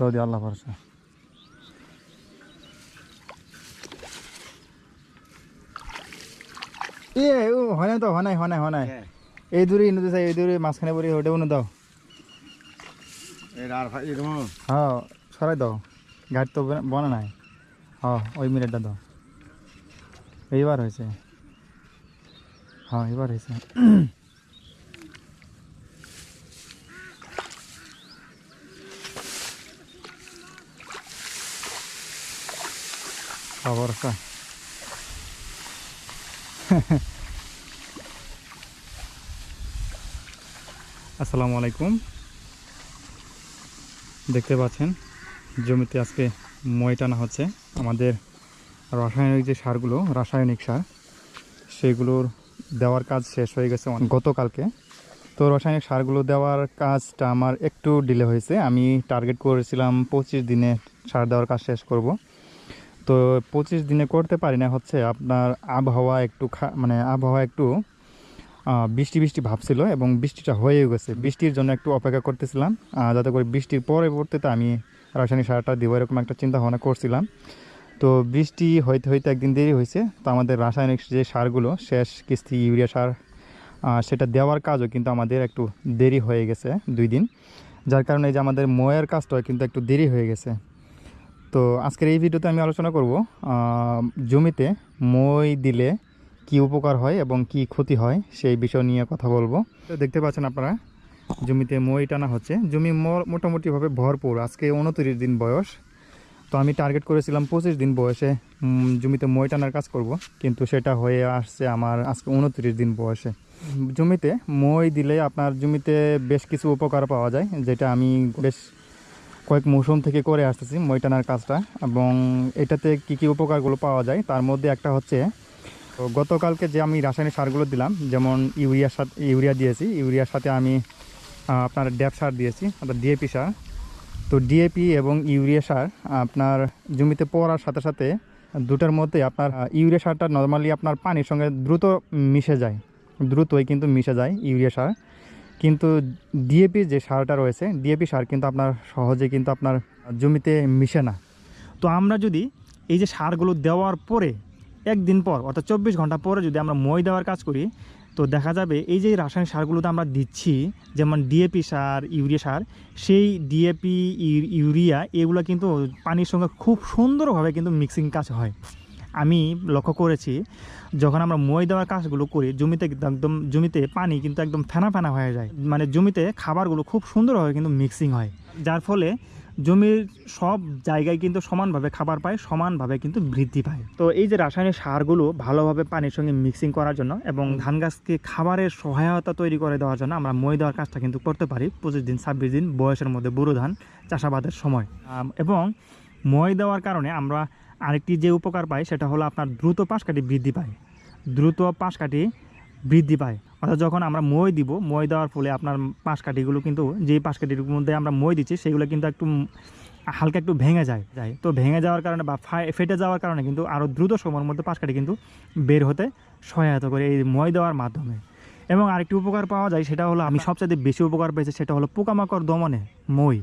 রোদি আল্লাহ ভরসা। এ ও হয় না তো হয় নাই হয় নাই হয় নাই। এই দূরে নদী চাই এই দূরে মাঝখানে পড়ি ওটা উনো দাও হ্যাঁ সরাই দাও। ঘাট তো বনা- বনা নাই। হ্যাঁ ওই মিনিটটা দাও। এইবার হয়েছে। হ্যাঁ এবার হয়েছে। খবর আছে আসসালামু আলাইকুম। দেখতে পাচ্ছেন, জমিতে আজকে মই টানা হচ্ছে। আমাদের রাসায়নিক যে সারগুলো, রাসায়নিক সার, সেগুলোর দেওয়ার কাজ শেষ হয়ে গেছে গতকালকে। তো রাসায়নিক সারগুলো দেওয়ার কাজটা আমার একটু ডিলে হয়েছে। আমি টার্গেট করেছিলাম পঁচিশ দিনে সার দেওয়ার কাজ শেষ করব। তো পঁচিশ দিনে করতে পারি না, হচ্ছে আপনার আবহাওয়া একটু মানে আবহাওয়া একটু বৃষ্টি বৃষ্টি ভাবছিল এবং বৃষ্টিটা হয়েও গেছে। বৃষ্টির জন্য একটু অপেক্ষা করতেছিলাম যাতে করে বৃষ্টির পরবর্তীতে আমি রাসায়নিক সারটা দিব, এরকম একটা চিন্তা ভাবনা করছিলাম। তো বৃষ্টি হইতে হইতে একদিন দেরি হয়েছে, তো আমাদের রাসায়নিক যে সারগুলো শেষ কিস্তি, ইউরিয়া সার সেটা দেওয়ার কাজও কিন্তু আমাদের একটু দেরি হয়ে গেছে দুই দিন। যার কারণে যে আমাদের ময়ের কাজটাও কিন্তু একটু দেরি হয়ে গেছে। তো আজকের এই ভিডিওতে আমি আলোচনা করব জমিতে মই দিলে কি উপকার হয় এবং কি ক্ষতি হয় সেই বিষয় নিয়ে কথা বলব। তো দেখতে পাচ্ছেন আপনারা, জমিতে মই টানা হচ্ছে। জমি মোটামুটিভাবে ভরপুর। আজকে উনত্রিশ দিন বয়স। তো আমি টার্গেট করেছিলাম পঁচিশ দিন বয়সে জমিতে মই টানার কাজ করব। কিন্তু সেটা হয়ে আসছে আমার আজকে উনত্রিশ দিন বয়সে। জমিতে মই দিলে আপনার জমিতে বেশ কিছু উপকার পাওয়া যায়, যেটা আমি বেশ কয়েক মৌসুম থেকে করে আসতেছি মই টানার কাজটা এবং এটাতে কি কি উপকারগুলো পাওয়া যায়? তার মধ্যে একটা হচ্ছে, তো গতকালকে যে আমি রাসায়নিক সারগুলো দিলাম, যেমন ইউরিয়ার সাথে ইউরিয়া দিয়েছি। ইউরিয়ার সাথে আমি আপনার ড্যাপ সার দিয়েছি, অর্থাৎ ডিএপি সার। তো ডিএপি এবং ইউরিয়া সার আপনার জমিতে পড়ার সাথে সাথে দুটার মধ্যে আপনার ইউরিয়া সারটা নর্মালি আপনার পানির সঙ্গে দ্রুত মিশে যায়। দ্রুতই কিন্তু মিশে যায় ইউরিয়া সার। কিন্তু ডিএপি যে সারটা রয়েছে ডিএপি সার কিন্তু আপনার সহজে কিন্তু আপনার জমিতে মিশে না। তো আমরা যদি এই যে সারগুলো দেওয়ার পরে একদিন পর, অর্থাৎ চব্বিশ ঘণ্টা পরে যদি আমরা মই দেওয়ার কাজ করি, তো দেখা যাবে এই যে রাসায়নিক সারগুলোতে আমরা দিচ্ছি, যেমন ডিএপি সার, ইউরিয়া সার, সেই ডিএপি ইউরিয়া, এগুলো কিন্তু পানির সঙ্গে খুব সুন্দরভাবে কিন্তু মিক্সিং কাজ হয়। আমি লক্ষ্য করেছি যখন আমরা মই দেওয়ার কাজগুলো করি জমিতে একদম জমিতে পানি কিন্তু একদম ফেনা ফেনা হয়ে যায়। মানে জমিতে খাবারগুলো খুব সুন্দরভাবে কিন্তু মিক্সিং হয়। যার ফলে জমির সব জায়গায় কিন্তু সমানভাবে খাবার পায় সমানভাবে কিন্তু বৃদ্ধি পায়। তো এই যে রাসায়নিক সারগুলো ভালোভাবে পানির সঙ্গে মিক্সিং করার জন্য এবং ধান গাছকে খাবারের সহায়তা তৈরি করে দেওয়ার জন্য আমরা মই দেওয়ার কাজটা কিন্তু করতে পারি পঁচিশ দিন ছাব্বিশ দিন বয়সের মধ্যে বুড়ো ধান চাষাবাদের সময়। এবং মই দেওয়ার কারণে আমরা আরেকটি যে উপকার পাই সেটা হলো আপনার দ্রুত পাশকাঠি বৃদ্ধি পায়। দ্রুত পাশকাঠি বৃদ্ধি পায়। অর্থাৎ যখন আমরা মই দিব, মই দেওয়ার ফলে আপনার পাশকাঠিগুলো কিন্তু, যেই পাশকাঠির মধ্যে আমরা মই দিচ্ছি, সেগুলো কিন্তু একটু হালকা একটু ভেঙে যায় যায়। তো ভেঙে যাওয়ার কারণে বা ফেটে যাওয়ার কারণে কিন্তু আরও দ্রুত সময়ের মধ্যে পাশকাঠি কিন্তু বের হতে সহায়তা করে এই মই দেওয়ার মাধ্যমে। এবং আরেকটি উপকার পাওয়া যায়, সেটা হলো আমি সবচেয়ে বেশি উপকার পেয়েছি, সেটা হলো পোকামাকড় দমনে মই।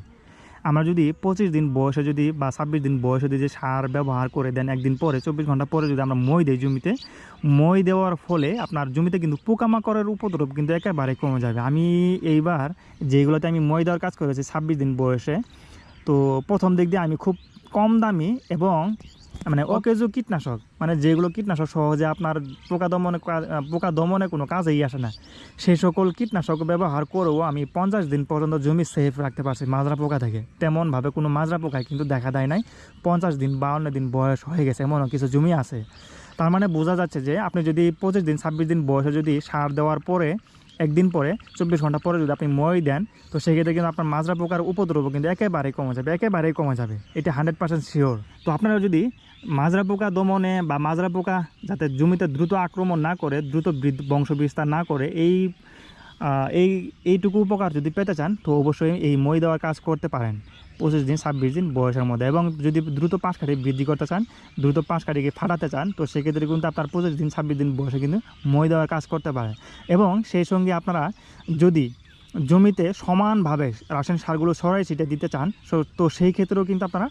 আমরা যদি পঁচিশ দিন বয়সে যদি বা ছাব্বিশ দিন বয়সে যদি সার ব্যবহার করে দেন একদিন পরে, চব্বিশ ঘণ্টা পরে যদি আমরা মই দিই জমিতে, মই দেওয়ার ফলে আপনার জমিতে কিন্তু পোকামাকড়ের উপদ্রব কিন্তু একেবারে কমে যাবে। আমি এইবার যেগুলোতে আমি মই দেওয়ার কাজ করেছি ছাব্বিশ দিন বয়সে, তো প্রথম দিক দিয়ে আমি খুব কম দামি এবং মানে অকেজো কীটনাশক মানে যেগুলো কীটনাশক সহজে আপনার পোকা দমনে পোকা দমনে কোনো কাজেই আসে না। সেই সকল কীটনাশক ব্যবহার করেও আমি পঞ্চাশ দিন পর্যন্ত জমি সেফ রাখতে পারছি মাজরা পোকা থেকে। তেমনভাবে কোনো মাজরা পোকায় কিন্তু দেখা দেয় নাই। পঞ্চাশ দিন বাউন্ন দিন বয়স হয়ে গেছে এমনও কিছু জমি আছে। তার মানে বোঝা যাচ্ছে যে আপনি যদি পঁচিশ দিন ছাব্বিশ দিন বয়সে যদি সার দেওয়ার পরে একদিন পরে, চব্বিশ ঘণ্টা পরে যদি আপনি মই দেন, তো সেক্ষেত্রে কিন্তু আপনার মাজরা পোকার উপদ্রব কিন্তু একেবারেই কমে যাবে, একেবারেই কমে যাবে। এটা হান্ড্রেড পার্সেন্ট শিওর তো আপনারা যদি মাজরা পোকা দমনে বা মাজরা পোকা যাতে জমিতে দ্রুত আক্রমণ না করে, দ্রুত বংশ বিস্তার না করে, এই এই, এইটুকু উপকার যদি পেতে চান, তো অবশ্যই এই মই দেওয়ার কাজ করতে পারেন। পঁচিশ দিন, ছাব্বিশ দিন বয়সের মধ্যে। এবং যদি দ্রুত পাঁচ কাঠি বৃদ্ধি করতে চান, দ্রুত পাঁচ কাঠিকে ফাটাতে চান, তো সেক্ষেত্রে কিন্তু আপনার পঁচিশ দিন, ছাব্বিশ দিন বয়সে কিন্তু মই দেওয়ার কাজ করতে পারেন এবং সেই সঙ্গে আপনারা যদি জমিতে সমানভাবে রাসায়নিক সারগুলো ছড়াই ছিটে দিতে চান তো সেই ক্ষেত্রেও কিন্তু আপনারা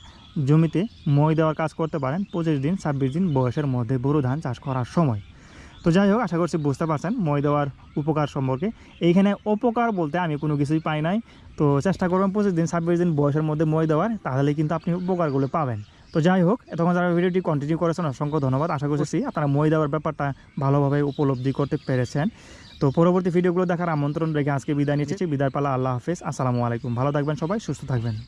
জমিতে মই দেওয়ার কাজ করতে পারেন, পঁচিশ দিন, ছাব্বিশ দিন বয়সের মধ্যে বোরো ধান চাষ করার সময়। তো যাই হোক আশা করছি বুঝতে পারছেন মই দেওয়ার উপকার সম্পর্কে। এইখানে উপকার বলতে আমি কোনো কিছুই পাই নাই। তো চেষ্টা করবেন পঁচিশ দিন ছাব্বিশ দিন বয়সের মধ্যে মই দেওয়ার তাহলে কিন্তু আপনি উপকারগুলো পাবেন। তো যাই হোক এতক্ষণ যারা ভিডিওটি কন্টিনিউ করেছেন অসংখ্য ধন্যবাদ। আশা করছি আপনারা মই দেওয়ার ব্যাপারটা ভালোভাবে উপলব্ধি করতে পেরেছেন। তো পরবর্তী ভিডিওগুলো দেখার আমন্ত্রণ রেখে আজকে বিদায় নিচ্ছি। বিদায় পালা আল্লাহ হাফেজ। আসসালামু আলাইকুম। ভালো থাকবেন সবাই সুস্থ থাকবেন।